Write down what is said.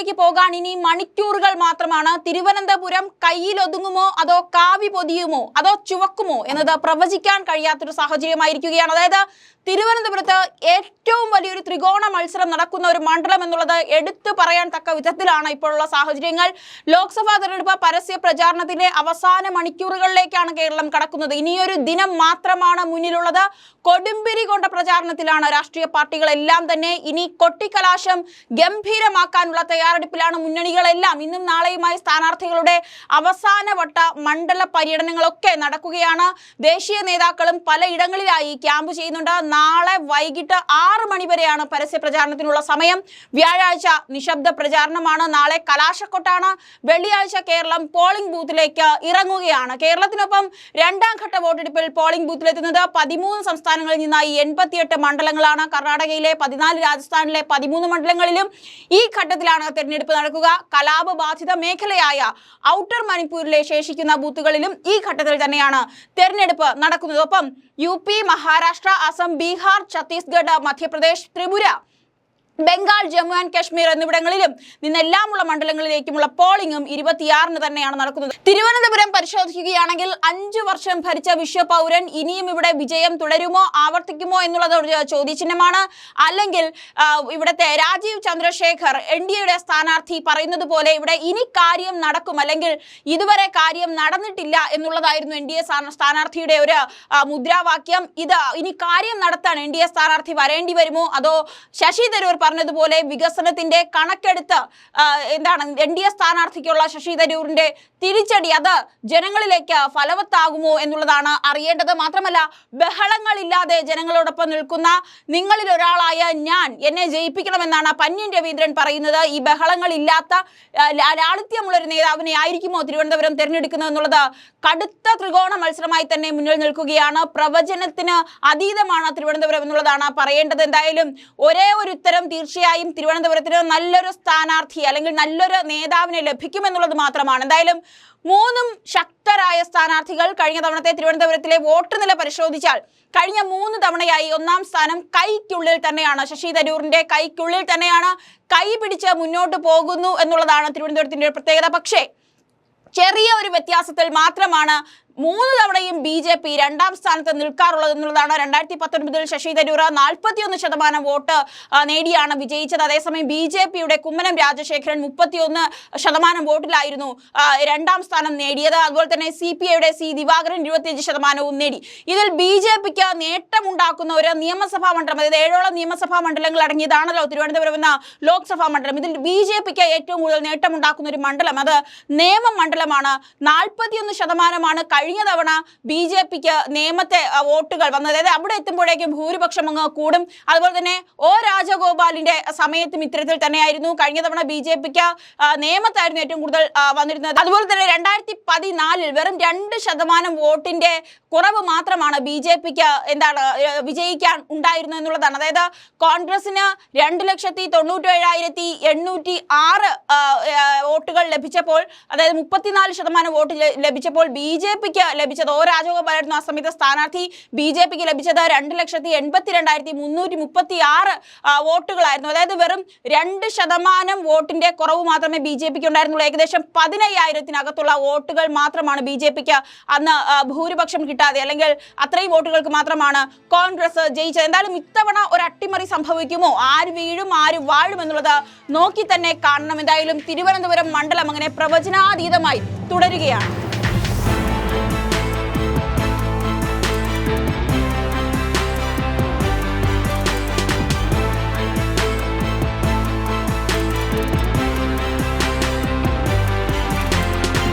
തെരഞ്ഞെടുപ്പിലേക്ക് പോകാൻ ഇനി മണിക്കൂറുകൾ മാത്രമാണ്. തിരുവനന്തപുരം കയ്യിലൊതുങ്ങുമോ? അതോ കാവി പൊതിയുമോ? അതോ ചുവക്കുമോ? എന്നത് പ്രവചിക്കാൻ കഴിയാത്തൊരു സാഹചര്യമായിരിക്കുകയാണ്. അതായത് തിരുവനന്തപുരത്ത് ഏറ്റവും വലിയൊരു ത്രികോണ മത്സരം നടക്കുന്ന ഒരു മണ്ഡലം എന്നുള്ളത് എടുത്തു പറയാൻ തക്ക വിധത്തിലാണ് ഇപ്പോഴുള്ള സാഹചര്യങ്ങൾ. ലോക്സഭാ തെരഞ്ഞെടുപ്പ് പരസ്യ പ്രചാരണത്തിന്റെ അവസാന മണിക്കൂറുകളിലേക്കാണ് കേരളം കടക്കുന്നത്. ഇനിയൊരു ദിനം മാത്രമാണ് മുന്നിലുള്ളത്. കൊടുമ്പിരി കൊണ്ട പ്രചാരണത്തിലാണ് രാഷ്ട്രീയ പാർട്ടികളെല്ലാം തന്നെ ഇനി കൊട്ടിക്കലാശം ഗംഭീരമാക്കാനുള്ള തയ്യാറെടുപ്പിലാണ് മുന്നണികളെല്ലാം. ഇന്നും നാളെയുമായി സ്ഥാനാർത്ഥികളുടെ അവസാനവട്ട മണ്ഡല പര്യടനങ്ങളൊക്കെ നടക്കുകയാണ്. ദേശീയ നേതാക്കളും പലയിടങ്ങളിലായി ക്യാമ്പ് ചെയ്യുന്നുണ്ട്. നാളെ വൈകിട്ട് ആറ് മണി വരെയാണ് പരസ്യ പ്രചാരണത്തിനുള്ള സമയം. വ്യാഴാഴ്ച നിശബ്ദ പ്രചാരണമാണ്. നാളെ കലാശക്കൊട്ടാണ്. വെള്ളിയാഴ്ച കേരളം പോളിംഗ് ബൂത്തിലേക്ക് ഇറങ്ങുകയാണ്. കേരളത്തിനൊപ്പം രണ്ടാം ഘട്ട വോട്ടെടുപ്പിൽ പോളിംഗ് ബൂത്തിലെത്തുന്നത് പതിമൂന്ന് സംസ്ഥാനങ്ങളിൽ നിന്നായി എൺപത്തിയെട്ട് മണ്ഡലങ്ങളാണ് കർണാടകയിലെ പതിനാല് രാജസ്ഥാനിലെ പതിമൂന്ന് മണ്ഡലങ്ങളിലും ഈ ഘട്ടത്തിലാണ് തെരഞ്ഞെടുപ്പ് നടക്കുക. കലാപബാധിത മേഖലയായ ഔട്ടർ മണിപ്പൂരിലെ ശേഷിക്കുന്ന ബൂത്തുകളിലും ഈ ഘട്ടത്തിൽ തന്നെയാണ് തെരഞ്ഞെടുപ്പ് നടക്കുന്നത്. ഒപ്പം യു മഹാരാഷ്ട്ര അസം ബീഹാർ ഛത്തീസ്ഗഡ് മധ്യപ്രദേശ് ത്രിപുര ബംഗാൾ ജമ്മു ആൻഡ് കാശ്മീർ എന്നിവിടങ്ങളിലും നിന്നെല്ലാമുള്ള മണ്ഡലങ്ങളിലേക്കുമുള്ള പോളിംഗും ഇരുപത്തിയാറിന് തന്നെയാണ് നടക്കുന്നത്. തിരുവനന്തപുരം പരിശോധിക്കുകയാണെങ്കിൽ അഞ്ചു വർഷം ഭരിച്ച വിശ്വപൗരൻ ഇനിയും ഇവിടെ വിജയം തുടരുമോ ആവർത്തിക്കുമോ എന്നുള്ളത് ഒരു ചോദ്യചിഹ്നമാണ്. അല്ലെങ്കിൽ ഇവിടുത്തെ രാജീവ് ചന്ദ്രശേഖർ എൻ ഡി എയുടെ സ്ഥാനാർത്ഥി പറയുന്നത് പോലെ ഇവിടെ ഇനി കാര്യം നടക്കും അല്ലെങ്കിൽ ഇതുവരെ കാര്യം നടന്നിട്ടില്ല എന്നുള്ളതായിരുന്നു എൻ ഡി എ സ്ഥാനാർത്ഥിയുടെ ഒരു മുദ്രാവാക്യം. ഇത് ഇനി കാര്യം നടത്താൻ എൻ ഡി എ സ്ഥാനാർത്ഥി വരേണ്ടി വരുമോ അതോ ശശി തരൂർ പറഞ്ഞതുപോലെ വികസനത്തിന്റെ കണക്കെടുത്ത് എന്താണ് എൻ ഡി എ സ്ഥാനാർത്ഥിക്കുള്ള ശശി തരൂരിന്റെ തിരിച്ചടി അത് ജനങ്ങളിലേക്ക് ഫലവത്താകുമോ എന്നുള്ളതാണ് അറിയേണ്ടത്. മാത്രമല്ല ബഹളങ്ങളില്ലാതെ ജനങ്ങളോടൊപ്പം നിൽക്കുന്ന നിങ്ങളിൽ ഒരാളായ ഞാൻ എന്നെ ജയിപ്പിക്കണമെന്നാണ് പന്യൻ രവീന്ദ്രൻ പറയുന്നത്. ഈ ബഹളങ്ങളില്ലാത്ത ലാളിത്യമുള്ള ഒരു നേതാവിനെ ആയിരിക്കുമോ തിരുവനന്തപുരം തിരഞ്ഞെടുക്കുന്നത് എന്നുള്ളത് കടുത്ത ത്രികോണ മത്സരമായി തന്നെ മുന്നിൽ നിൽക്കുകയാണ്. പ്രവചനത്തിന് അതീതമാണ് തിരുവനന്തപുരം എന്നുള്ളതാണ് പറയേണ്ടത്. എന്തായാലും ഒരേ ഒരു ഉത്തരം തീർച്ചയായും തിരുവനന്തപുരത്തിന് നല്ലൊരു സ്ഥാനാർത്ഥി അല്ലെങ്കിൽ നല്ലൊരു നേതാവിനെ ലഭിക്കുമെന്നുള്ളത് മാത്രമാണ്. എന്തായാലും മൂന്നും ശക്തരായ സ്ഥാനാർത്ഥികൾ കഴിഞ്ഞ തവണത്തെ തിരുവനന്തപുരത്തിലെ വോട്ട് നില പരിശോധിച്ചാൽ കഴിഞ്ഞ മൂന്ന് തവണയായി ഒന്നാം സ്ഥാനം കൈക്കുള്ളിൽ തന്നെയാണ്. ശശി തരൂറിന്റെ കൈക്കുള്ളിൽ തന്നെയാണ് കൈ പിടിച്ച് മുന്നോട്ട് പോകുന്നു എന്നുള്ളതാണ് തിരുവനന്തപുരത്തിന്റെ പ്രത്യേകത. പക്ഷേ ചെറിയ ഒരു വ്യത്യാസത്തിൽ മാത്രമാണ് മൂന്ന് തവണയും ബി ജെ പി രണ്ടാം സ്ഥാനത്ത് നിൽക്കാറുള്ളത് എന്നുള്ളതാണ്. രണ്ടായിരത്തി പത്തൊൻപതിൽ ശശി തരൂർ നാൽപ്പത്തിയൊന്ന് ശതമാനം വോട്ട് നേടിയാണ് വിജയിച്ചത്. അതേസമയം ബി ജെ പിയുടെ കുമ്മനം രാജശേഖരൻ മുപ്പത്തിയൊന്ന് ശതമാനം വോട്ടിലായിരുന്നു രണ്ടാം സ്ഥാനം നേടിയത്. അതുപോലെ തന്നെ സി പി ഐയുടെ സി ദിവാകരൻ ഇരുപത്തിയഞ്ച് ശതമാനവും നേടി. ഇതിൽ ബി ജെ പിക്ക് നേട്ടമുണ്ടാക്കുന്ന ഒരു നിയമസഭാ മണ്ഡലം അതായത് ഏഴോളം നിയമസഭാ മണ്ഡലങ്ങൾ അടങ്ങിയതാണല്ലോ തിരുവനന്തപുരം എന്ന ലോക്സഭാ മണ്ഡലം. ഇതിൽ ബി ജെ പിക്ക് ഏറ്റവും കൂടുതൽ നേട്ടമുണ്ടാക്കുന്ന ഒരു മണ്ഡലം അത് നേമം മണ്ഡലമാണ്. നാൽപ്പത്തിയൊന്ന് ശതമാനമാണ് കഴിഞ്ഞ തവണ ബി ജെ പിക്ക് നിയമത്തെ വോട്ടുകൾ വന്നത്. അതായത് അവിടെ എത്തുമ്പോഴേക്കും ഭൂരിപക്ഷം അങ്ങ് കൂടും. അതുപോലെ തന്നെ ഒ രാജഗോപാലിന്റെ സമയത്തും ഇത്തരത്തിൽ തന്നെയായിരുന്നു. കഴിഞ്ഞ തവണ ബി ജെ പിക്ക് നിയമത്തായിരുന്നു ഏറ്റവും കൂടുതൽ വന്നിരുന്നത്. അതുപോലെ തന്നെ രണ്ടായിരത്തി പതിനാലിൽ വെറും രണ്ട് ശതമാനം വോട്ടിന്റെ കുറവ് മാത്രമാണ് ബി ജെ പിക്ക് എന്താണ് വിജയിക്കാൻ ഉണ്ടായിരുന്നത് എന്നുള്ളതാണ്. അതായത് കോൺഗ്രസിന് രണ്ട് ലക്ഷത്തി തൊണ്ണൂറ്റേഴായിരത്തി എണ്ണൂറ്റി ആറ് വോട്ടുകൾ ലഭിച്ചപ്പോൾ അതായത് മുപ്പത്തിനാല് ശതമാനം വോട്ട് ലഭിച്ചപ്പോൾ ബി ജെ പിക്ക് ലഭിച്ചത്. ഓ രാജഗോപാലായിരുന്നു ആ സമയത്ത് സ്ഥാനാർത്ഥി. ബി ജെ പിക്ക് ലഭിച്ചത് രണ്ട് ലക്ഷത്തി എൺപത്തി രണ്ടായിരത്തി മുന്നൂറ്റി മുപ്പത്തി ആറ് വോട്ടുകളായിരുന്നു. അതായത് വെറും രണ്ട് ശതമാനം വോട്ടിന്റെ കുറവ് മാത്രമേ ബി ജെ പിക്ക് ഉണ്ടായിരുന്നുള്ളൂ. ഏകദേശം പതിനയ്യായിരത്തിനകത്തുള്ള വോട്ടുകൾ മാത്രമാണ് ബി ജെ പിക്ക് അന്ന് ഭൂരിപക്ഷം കിട്ടാതെ അല്ലെങ്കിൽ അത്രയും വോട്ടുകൾക്ക് മാത്രമാണ് കോൺഗ്രസ് ജയിച്ചത്. എന്തായാലും ഇത്തവണ ഒരു അട്ടിമറി സംഭവിക്കുമോ? ആര് വീഴും ആര് വാഴും എന്നുള്ളത് നോക്കി തന്നെ കാണണം. എന്തായാലും തിരുവനന്തപുരം മണ്ഡലം അങ്ങനെ പ്രവചനാതീതമായി തുടരുകയാണ്.